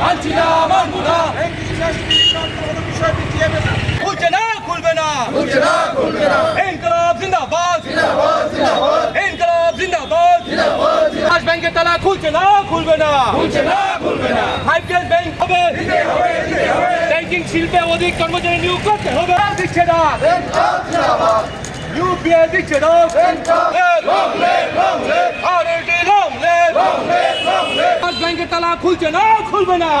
মানছি না মানবো না খুলছে না খুলবে না। খুলছে না খুলবে না। ইনকলাব জিন্দাবাদ। ইনকলাব জিন্দাবাদ। আজ ব্যাংকের তালা খুলছে না খুলবে না। খুলছে না খুলবে না। ডেজ ব্যাংক হবে। ব্যাংকিং শিল্পে অধিক কর্মচারী নিয়োগ করতে হবে। দিচ্ছে না ইউপিআই দিচ্ছে না। আরএটি লং লেন আজ ব্যাংকের তালা খুলছে না খুলবে না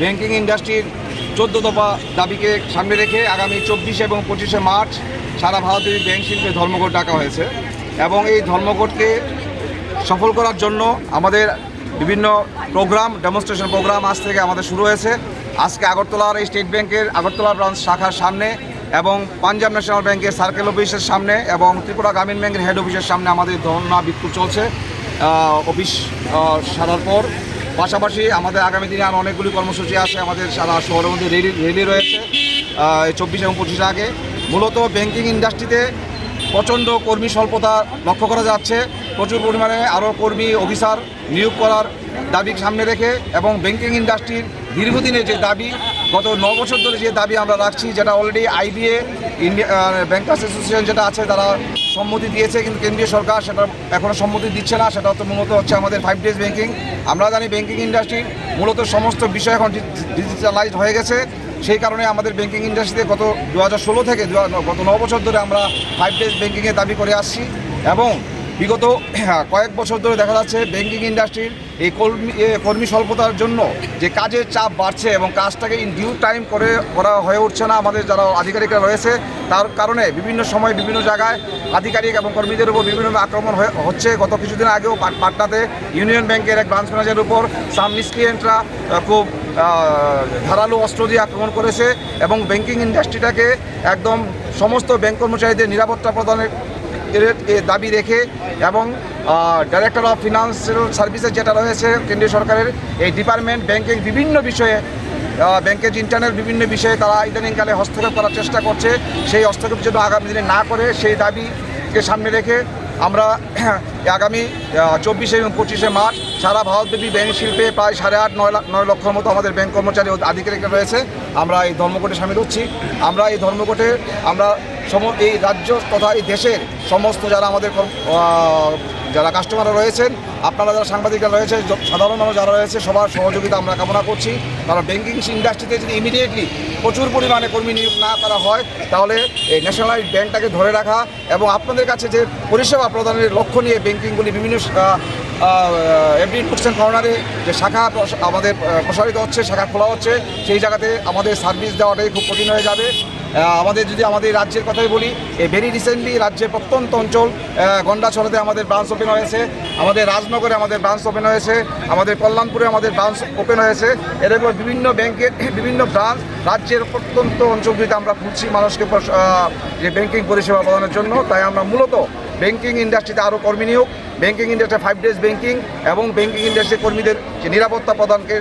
ব্যাংকিং ইন্ডাস্ট্রির চোদ্দ দফা দাবিকে সামনে রেখে আগামী চব্বিশে এবং পঁচিশে মার্চ সারা ভারতের ব্যাংক শিল্পে ধর্মঘট ডাকা হয়েছে। এবং এই ধর্মঘটকে সফল করার জন্য আমাদের বিভিন্ন প্রোগ্রাম ডেমনস্ট্রেশন প্রোগ্রাম আজ থেকে আমাদের শুরু হয়েছে। আজকে আগরতলার এই স্টেট ব্যাংকের আগরতলা ব্রাঞ্চ শাখার সামনে এবং পাঞ্জাব ন্যাশনাল ব্যাংকের সার্কেল অফিসের সামনে এবং ত্রিপুরা গ্রামীণ ব্যাংকের হেড অফিসের সামনে আমাদের ধর্ণা বিক্ষোভ চলছে অফিস সারার পর। পাশাপাশি আমাদের আগামী দিনে আরও অনেকগুলি কর্মসূচি আছে, আমাদের সারা শহরের মধ্যে রেলি রেলি রয়েছে চব্বিশ এবং পঁচিশে আগে। মূলত ব্যাংকিং ইন্ডাস্ট্রিতে প্রচণ্ড কর্মী স্বল্পতা লক্ষ্য করা যাচ্ছে। প্রচুর পরিমাণে আরও কর্মী অফিসার নিয়োগ করার দাবি সামনে রেখে এবং ব্যাংকিং ইন্ডাস্ট্রির দীর্ঘদিনের যে দাবি গত ন বছর ধরে যে দাবি আমরা রাখছি, যেটা already IBA India bankers association যেটা আছে, তারা সম্মতি দিয়েছে, কিন্তু কেন্দ্রীয় সরকার সেটা এখনও সম্মতি দিচ্ছে না। সেটা হচ্ছে মূলত হচ্ছে আমাদের ফাইভ ডেজ ব্যাংকিং আমরা জানি ব্যাংকিং ইন্ডাস্ট্রি মূলত সমস্ত বিষয় এখন ডিজিটালাইজড হয়ে গেছে। সেই কারণে আমাদের ব্যাংকিং ইন্ডাস্ট্রিতে গত দু হাজার ষোলো থেকে গত ন বছর ধরে আমরা ফাইভ ডেজ ব্যাংকিংয়ের দাবি করে আসছি। এবং বিগত কয়েক বছর ধরে দেখা যাচ্ছে ব্যাংকিং ইন্ডাস্ট্রির এই কর্মী কর্মী স্বল্পতার জন্য যে কাজের চাপ বাড়ছে এবং কাজটাকে ইন ডিউ টাইম করে করা হয়ে উঠছে না আমাদের যারা আধিকারিকরা রয়েছে, তার কারণে বিভিন্ন সময় বিভিন্ন জায়গায় আধিকারিক এবং কর্মীদের উপর বিভিন্ন আক্রমণ হয়ে, হচ্ছে। গত কিছুদিন আগেও পাট- পাটনাতে ইউনিয়ন ব্যাংকের এক ব্রাঞ্চ ম্যানেজারের উপর সাম মিসক্রিয়েন্টরা খুব ধারালো অস্ত্র দিয়ে আক্রমণ করেছে এবং ব্যাংকিং ইন্ডাস্ট্রিটাকে একদম সমস্ত ব্যাংক কর্মচারীদের নিরাপত্তা প্রদানের দাবি রেখে এবং ডাইরেক্টর অফ ফিনান্সিয়াল সার্ভিসেস যেটা রয়েছে কেন্দ্রীয় সরকারের, এই ডিপার্টমেন্ট ব্যাংকিং বিভিন্ন বিষয়ে ব্যাংকের ইন্টারনেট বিভিন্ন বিষয়ে তারা ইদানিংকালে হস্তক্ষেপ করার চেষ্টা করছে। সেই হস্তক্ষেপ যেন আগামী দিনে না করে, সেই দাবিকে সামনে রেখে আমরা আগামী চব্বিশে এবং পঁচিশে মার্চ সারা ভারতব্যাপী ব্যাংক শিল্পে প্রায় সাড়ে আট, নয় লাখ, নয় লক্ষর মতো আমাদের ব্যাংক কর্মচারী আধিকারিকরা রয়েছে। আমরা এই ধর্মঘটে সামিল হচ্ছি। আমরা এই ধর্মঘটে আমরা সম, এই রাজ্য তথা এই দেশের সমস্ত যারা আমাদের যারা কাস্টমাররা রয়েছেন, আপনারা যারা সাংবাদিকরা রয়েছে সাধারণ মানুষ যারা রয়েছে, সবার সহযোগিতা আমরা কামনা করছি। কারণ ব্যাঙ্কিং ইন্ডাস্ট্রিতে যদি ইমিডিয়েটলি প্রচুর পরিমাণে কর্মী নিয়োগ না করা হয়, তাহলে এই ন্যাশনালাইজ ব্যাংকটাকে ধরে রাখা এবং আপনাদের কাছে যে পরিষেবা প্রদানের লক্ষ্য নিয়ে ব্যাঙ্কিংগুলি বিভিন্ন এভরি ইনফেকশন কর্নারে যে শাখা আমাদের প্রসারিত হচ্ছে, শাখা খোলা হচ্ছে, সেই জায়গাতে আমাদের সার্ভিস দেওয়াটাই খুব কঠিন হয়ে যাবে। আমাদের যদি আমাদের রাজ্যের কথাই বলি এই ভেরি রিসেন্টলি রাজ্যের প্রত্যন্ত অঞ্চল গন্ডাছড়াতে আমাদের ব্রাঞ্চ ওপেন হয়েছে, আমাদের রাজনগরে আমাদের ব্রাঞ্চ ওপেন হয়েছে, আমাদের কল্যাণপুরে আমাদের ব্রাঞ্চ ওপেন হয়েছে এরকম বিভিন্ন ব্যাংকের বিভিন্ন ব্রাঞ্চ রাজ্যের প্রত্যন্ত অঞ্চলগুলিতে আমরা খুঁজছি মানুষকে যে ব্যাংকিং পরিষেবা প্রদানের জন্য। তাই আমরা মূলত ব্যাংকিং ইন্ডাস্ট্রিতে আরও কর্মী নিয়োগ banking industry five days banking এবং ব্যাংকিং ইন্ডাস্ট্রির কর্মীদের যে নিরাপত্তা প্রদানকে